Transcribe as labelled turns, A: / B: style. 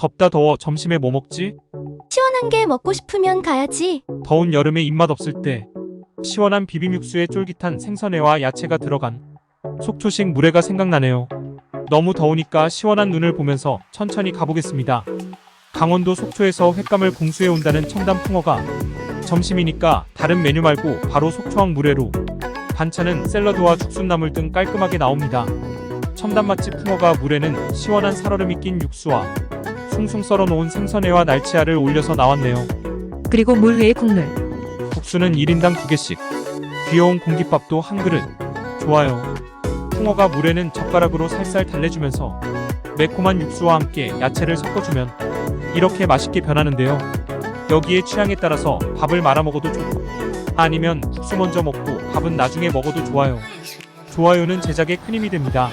A: 덥다 더워 점심에 뭐 먹지?
B: 시원한 게 먹고 싶으면 가야지.
A: 더운 여름에 입맛 없을 때 시원한 비빔육수에 쫄깃한 생선회와 야채가 들어간 속초식 물회가 생각나네요. 너무 더우니까 시원한 눈을 보면서 천천히 가보겠습니다. 강원도 속초에서 횟감을 공수해 온다는 청담 풍어가 점심이니까 다른 메뉴 말고 바로 속초항 물회로 반찬은 샐러드와 죽순나물 등 깔끔하게 나옵니다. 첨단 맛집 풍어가 물회는 시원한 살얼음이 낀 육수와 숭숭 썰어놓은 생선회와 날치알을 올려서 나왔네요.
C: 그리고 물회의 국물.
A: 국수는 1인당 2개씩. 귀여운 공깃밥도 한 그릇. 좋아요. 풍어가 물에는 젓가락으로 살살 달래주면서 매콤한 육수와 함께 야채를 섞어주면 이렇게 맛있게 변하는데요. 여기에 취향에 따라서 밥을 말아 먹어도 좋고 아니면 국수 먼저 먹고 밥은 나중에 먹어도 좋아요. 좋아요는 제작에 큰 힘이 됩니다.